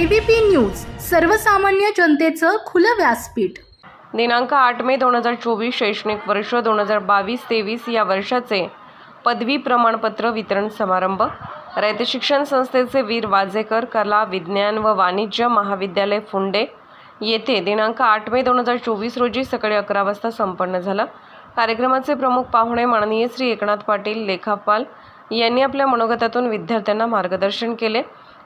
ABP news सर्वसामान्य जनतेचं खुलं व्यासपीठ. दिनांक आठ मे दोन हजार चोवीस शैक्षणिक वर्ष दोन हजार बावीस तेवीस या वर्षाचे पदवी प्रमाणपत्र वितरण समारंभ. रयत शिक्षण संस्थेचे वीर वाजेकर कला विज्ञान व वाणिज्य महाविद्यालय फुंडे येथे दिनांक आठ मे दोन हजार चोवीस रोजी सकाळी अकरा वाजता संपन्न झाला. कार्यक्रमाचे प्रमुख पाहुणे माननीय श्री एकनाथ पाटील लेखापाल यांनी आपल्या मनोगतातून विद्यार्थ्यांना मार्गदर्शन केले.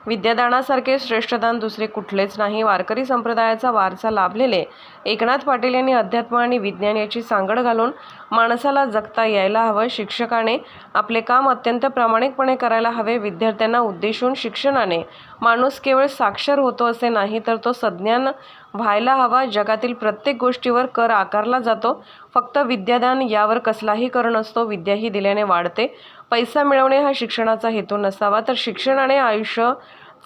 विद्यादानासारखे श्रेष्ठदान दुसरे कुठलेच नाही. वारकरी संप्रदायाचा वारसा लाभलेले एकनाथ पाटील यांनी अध्यात्म आणि विज्ञान याची सांगड घालून माणसाला जगता यायला हवं. शिक्षकाने आपले काम अत्यंत प्रामाणिकपणे करायला हवे. विद्यार्थ्यांना उद्देशून शिक्षणाने माणूस केवळ साक्षर होतो असे नाही तर तो सज्ञान व्हायला हवा. जगातील प्रत्येक गोष्टीवर कर आकारला जातो. फक्त विद्यादान यावर कसलाही कर नसतो. विद्या ही दिल्याने वाढते. पैसा मिळवणे हा शिक्षणाचा हेतू नसावा. तर शिक्षणाने आयुष्य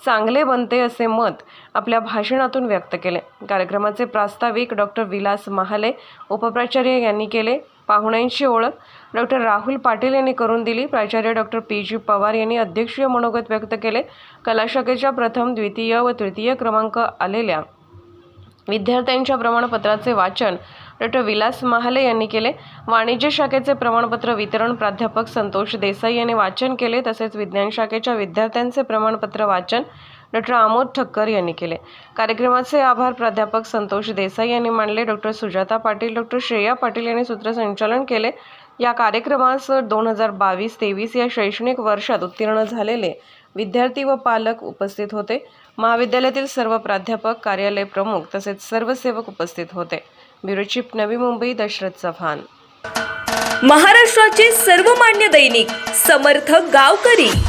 चांगले बनते असे मत आपल्या भाषणातून व्यक्त केले. कार्यक्रमाचे प्रास्ताविक डॉक्टर विलास महाले उपप्राचार्य यांनी केले. पाहुण्यांची ओळख. डॉक्टर राहुल पाटील यांनी करून दिली. प्राचार्य डॉक्टर पी. जी. पवार यांनी अध्यक्षीय मनोगत व्यक्त केले. कलाशाखेच्या प्रथम द्वितीय व तृतीय क्रमांक आलेल्या विद्यार्थ्यांच्या प्रमाणपत्राचे वाचन डॉक्टर विलास महाले यांनी केले. वाणिज्य शाखेचे प्रमाणपत्र वितरण प्राध्यापक संतोष देसाई यांनी वाचन केले. तसेच विज्ञान शाखेच्या विद्यार्थ्यांचे प्रमाणपत्र वाचन डॉक्टर आमोद ठक्कर यांनी केले. कार्यक्रमाचे आभार प्राध्यापक संतोष देसाई यांनी मानले डॉक्टर सुजाता पाटील डॉक्टर श्रेया पाटील यांनी सूत्रसंचालन केले. या कार्यक्रमास दोन हजार बावीस तेवीस या शैक्षणिक वर्षात उत्तीर्ण झालेले विद्यार्थी व पालक उपस्थित होते. महाविद्यालयातील सर्व प्राध्यापक कार्यालय प्रमुख तसेच सर्व सेवक उपस्थित होते. Bureau chief Navi Mumbai Dasharath Chavan. महाराष्ट्राचे सर्वमान्य दैनिक समर्थ गावकरी.